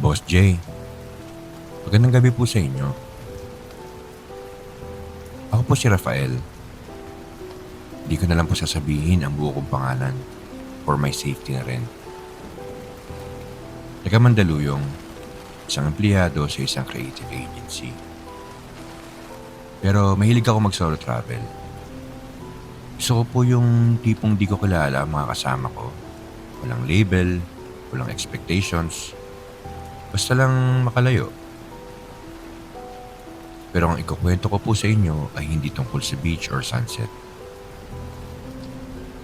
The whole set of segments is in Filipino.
Boss Jay, magandang gabi po sa inyo. Ako po si Rafael. Hindi ko na lang po sasabihin ang buo kong pangalan for my safety na rin. Taga Mandaluyong, isang empleyado sa isang creative agency. Pero mahilig ako mag-solo travel. Gusto ko po yung tipong di ko kilala ang mga kasama ko. Walang label, walang expectations, Basta lang makalayo. Pero ang ikukwento ko po sa inyo ay hindi tungkol sa beach or sunset.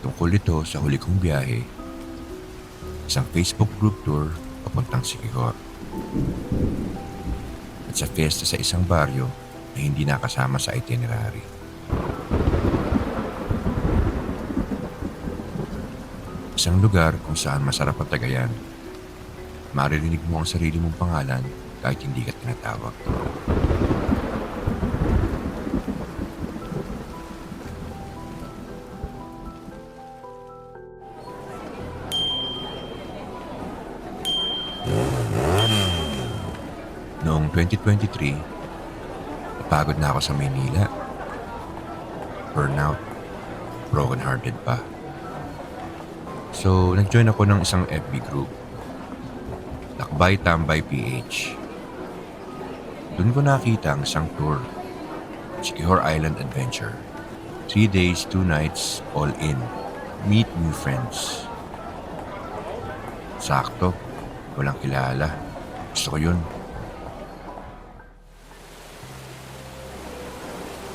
Tungkol ito sa huli kong biyahe, isang Facebook group tour papuntang Siquijor. At sa fiesta sa isang baryo na hindi nakasama sa itinerary. Isang lugar kung saan masarap ang tagayan maririnig mo ang sarili mong pangalan kahit hindi ka tinatawag. Noong 2023, napagod na ako sa Maynila. Burnout. Broken-hearted pa. So, nag-join ako ng isang FB group Lakbay Tambay PH. Doon ko nakita ang isang tour. Sikihor Island Adventure. Three days, two nights, all in. Meet new friends. Sakto. Walang kilala. Gusto ko yun.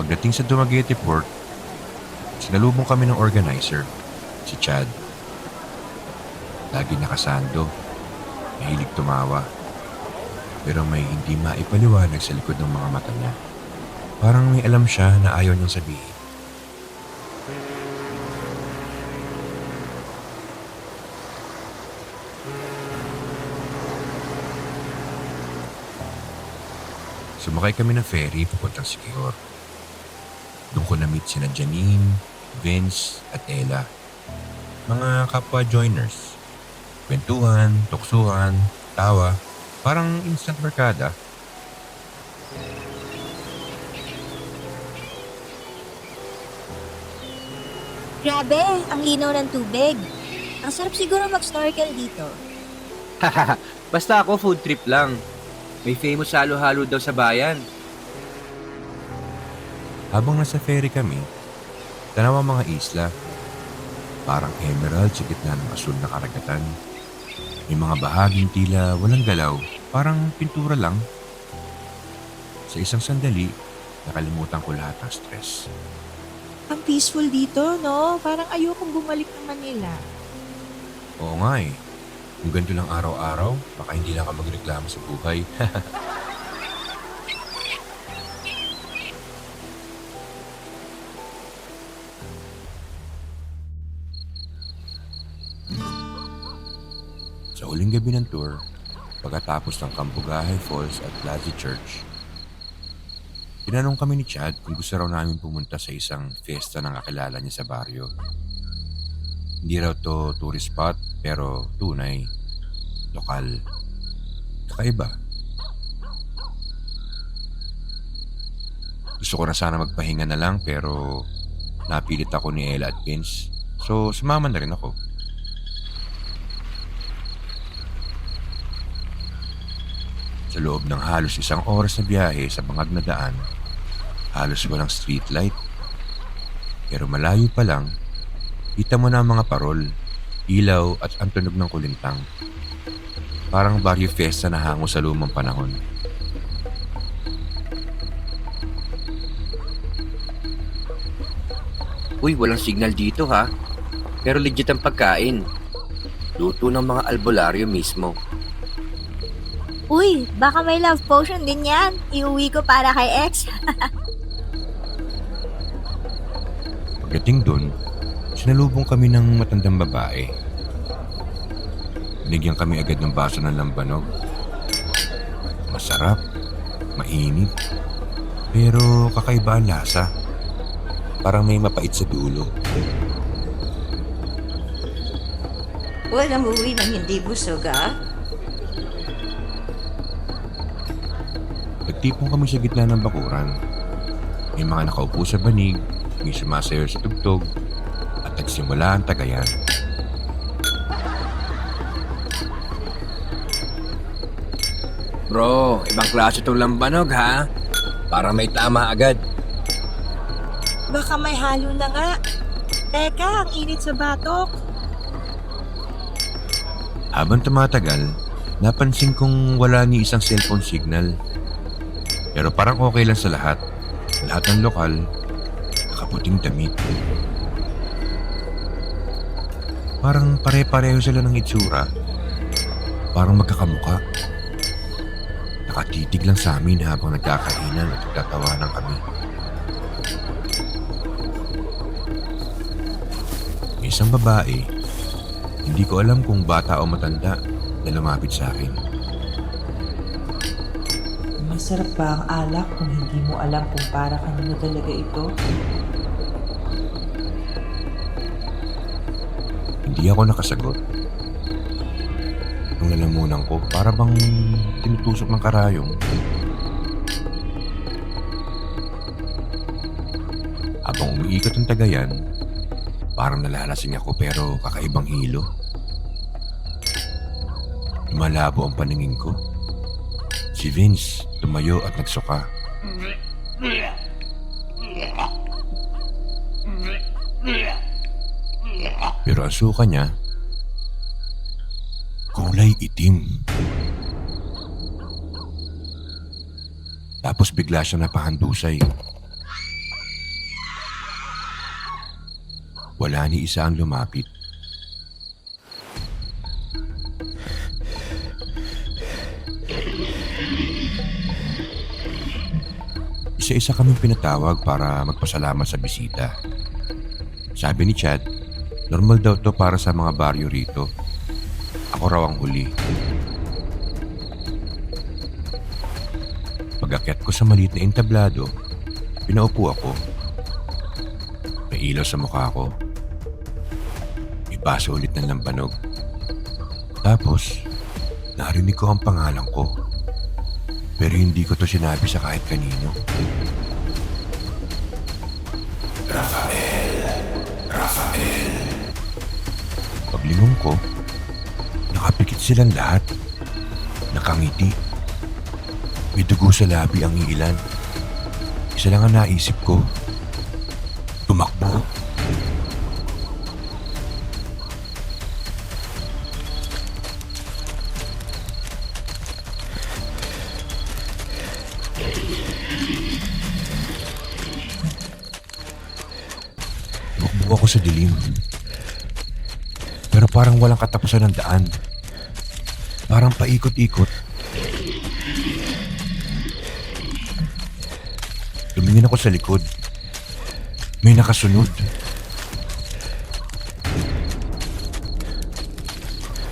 Pagdating sa Dumaguete Port, sinalubong kami ng organizer, si Chad. Lagi nakasando Mahilig tumawa. Pero may hindi maipaliwanag sa likod ng mga mata niya. Parang may alam siya na ayaw niyang sabihin. Sumakay kami ng ferry papuntang Sikihor. Doon ko na-meet sina Janine, Vince at Ella. Mga kapwa joiners. Kwentuhan, tuksuhan, tawa. Parang instant barkada. Grabe, ang linaw ng tubig. Ang sarap siguro mag-snorkel dito. Basta ako food trip lang. May famous halo-halo daw sa bayan. Habang nasa ferry kami, tanaw ang mga isla. Parang emerald sa gitna ng asul na karagatan. May mga bahaging tila walang galaw, parang pintura lang. Sa isang sandali, nakalimutan ko lahat ng stress. Ang peaceful dito, no? Parang ayokong bumalik ng Manila. Oo nga eh. Kung ganito lang araw-araw, baka hindi na ka magreklamo sa buhay. huling gabi ng tour, pagkatapos ng Kampugahay Falls at Plaza Church, tinanong kami ni Chad kung gusto raw namin pumunta sa isang fiesta ng kakilala niya sa baryo. Hindi raw to tourist spot, pero tunay. Lokal. Kakaiba. Gusto ko na sana magpahinga na lang pero napilit ako ni Ella at Vince. So sumama na rin ako. Sa loob ng halos isang oras na biyahe sa bangag na daan, halos walang street light. Pero malayo pa lang, kita mo na ang mga parol, ilaw at ang tunog ng kulintang. Parang baryo fiesta na hango sa lumang panahon. Uy, walang signal dito ha. Pero legit ang pagkain. Luto ng mga albularyo mismo. Uy, baka may love potion din yan. Iuwi ko para kay ex. Pagdating doon, sinalubong kami ng matandang babae. Binigyan kami agad ng baso ng lambanog. Masarap, mainit, Pero kakaiba ang lasa. Parang may mapait sa dulo. Walang uwi ng hindi busog ah. Nagtipon kami sa gitna ng bakuran. May mga nakaupo sa banig, may sumasayaw sa tugtog, at nagsimula ang tagayan. Bro, ibang klase itong lambanog ha. Para may tama agad. Baka may halo na nga. Teka, ang init sa batok. Habang tumatagal, napansin kong wala ni isang cellphone signal. Pero parang okay lang sa lahat. Lahat ng lokal, nakaputing damit. Parang pare-pareho sila ng itsura. Parang magkakamuka. Nakatitig lang sa amin habang nagkakainan at nagtatawanan kami. May isang babae hindi ko alam kung bata o matanda na lumapit sa akin. Masarap ba ang alak kung hindi mo alam kung para kanino talaga ito? Hindi ako nakasagot. Ang lalamunan ko, para bang tinutusok ng karayong. Habang umiikot ang tagayan, parang nalalasing ako pero kakaibang hilo. Lumalabo ang paningin ko. Si Vince tumayo at nagsuka. Pero ang suka niya, kulay itim. Tapos bigla siya napahandusay. Wala ni isa ang lumapit. Isa-isa kaming pinatawag para magpasalamat sa bisita. Sabi ni Chad, normal daw to para sa mga baryo rito. Ako raw ang huli. Pag-akyat ko sa maliit na entablado, pinaupo ako. May ilaw sa mukha ko. Baso ulit ng lambanog. Tapos, narinig ko ang pangalan ko. Pero hindi ko to sinabi sa kahit kanino. Paglingon ko, nakapikit silang lahat. Nakangiti. May dugo sa labi ang iilan. Isa lang ang naisip ko. Walang katapusan ng daan. Parang paikot-ikot. Tumingin ako sa likod. May nakasunod.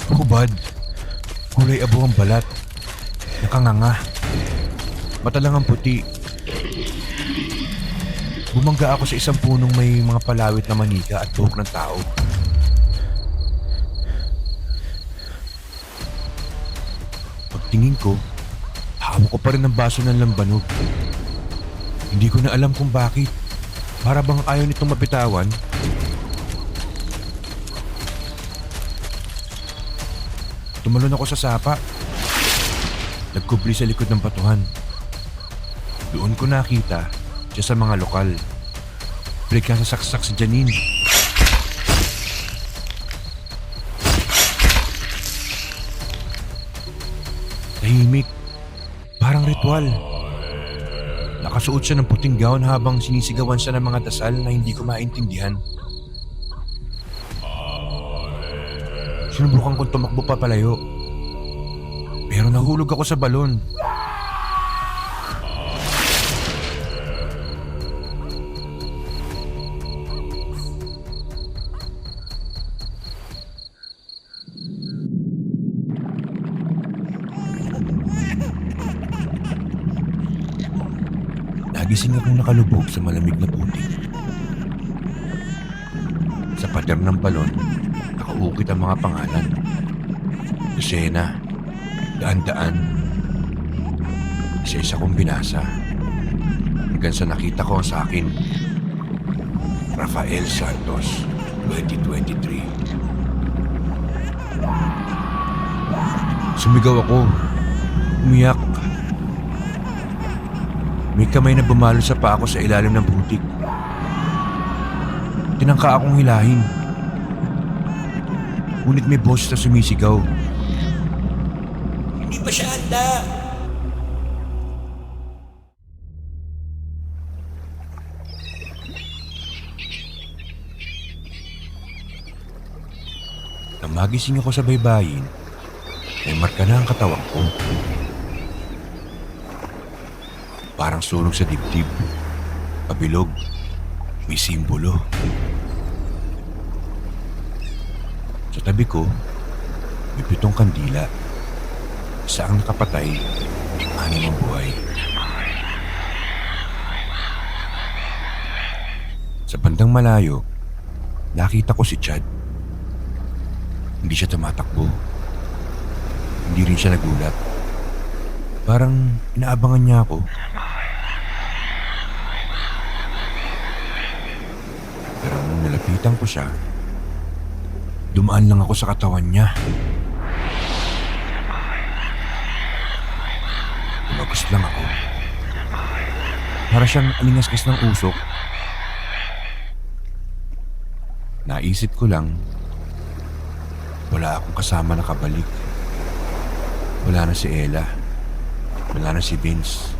Hubad. Kulay abo ang balat. Nakanganga. Mata lang ang puti. Bumangga ako sa isang punong may mga palawit na manika at buhok ng tao. Pagtingin ko, hawak ko pa rin ang baso ng lambanog. Hindi ko na alam kung bakit. Para bang ayaw nitong mapitawan. Tumalon ako sa sapa. Nagkubli sa likod ng batuhan. Doon ko nakita siya sa mga lokal. Break sa saksak si Janine. Tahimik. Parang ritual. Nakasuot siya ng puting gown habang sinisigawan siya ng mga dasal na hindi ko maintindihan. Sinubukan kong tumakbo pa palayo. Pero nahulog ako sa balon. Nagising akong nakalubog sa malamig na putik. Sa pader ng balon, nakaukit ang mga pangalan. Dosena, daan-daan. Isa-isa kong binasa. Hanggang sa nakita ko sa akin. Rafael Santos, 2023. Sumigaw ako. Umiyak. May kamay na bumalo sa pa ako sa ilalim ng putik. Tinangka akong hilahin. Ngunit may boses na sumisigaw. Hindi pa siya handa! Nang magising ako sa baybayin, may marka na ang katawan ko. Parang sunog sa dibdib. Pabilog. May simbolo. Sa tabi ko, may pitong kandila. Isa ang nakapatay, anim ang buhay. Sa bandang malayo, nakita ko si Chad. Hindi siya tumatakbo. Hindi rin siya nagulat. Parang inaabangan niya ako. Pero nung nalapitan ko siya, dumaan lang ako sa katawan niya. Tumagos lang ako. Para siyang alingaskas ng usok. Naisip ko lang, wala akong kasama na kabalik. Wala na si Ella. Wala na si Vince.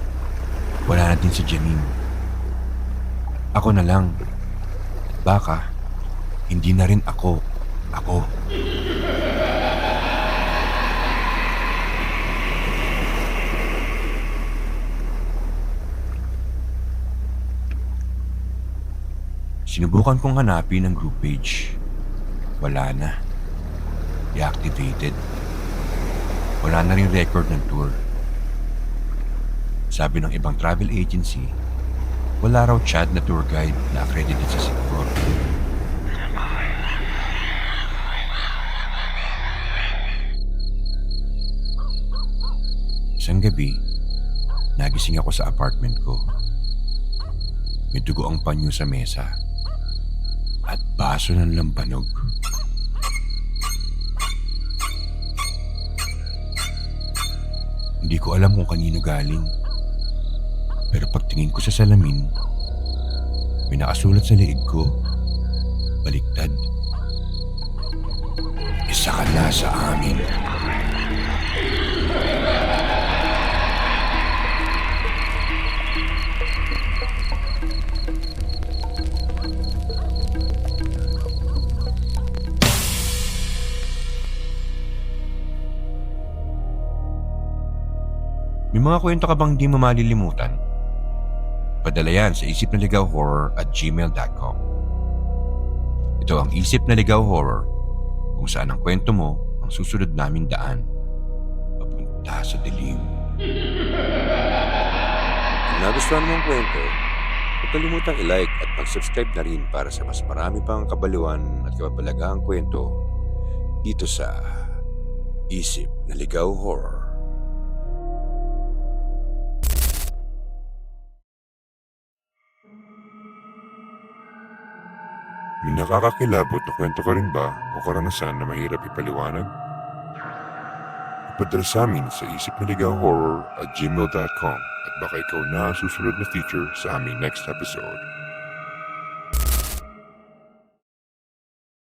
Wala na din si Janine. Ako na lang. Baka, hindi na rin ako. Ako. Sinubukan kong hanapin ang group page. Wala na. Deactivated. Wala na rin record ng tour. Sabi ng ibang travel agency, wala raw Chad na tour guide na accredited sa Isang gabi, nagising ako sa apartment ko. May dugo ang panyo sa mesa at baso ng lambanog. Hindi ko alam kung kanino galing. Pero pagtingin ko sa salamin, may nakasulat sa liig ko. Baliktad. Isa ka na sa amin. May mga kwento ka bang di mo malilimutan? Padala yan sa isip na ligaw horror at gmail.com. Ito ang isip na ligaw horror kung saan ang kwento mo ang susunod naming daan papunta sa dilim. Kung nagustuhan mo ang kwento, huwag kalimutang i-like at mag-subscribe na rin para sa mas marami pang kabaliwan at kapapalagaang kwento dito sa Isip na Ligaw Horror. May nakakakilabot na kwento ka rin ba o karanasan na mahirap ipaliwanag? Ipadala sa amin sa isip at gmail.com at baka ikaw na susunod na feature sa aming next episode.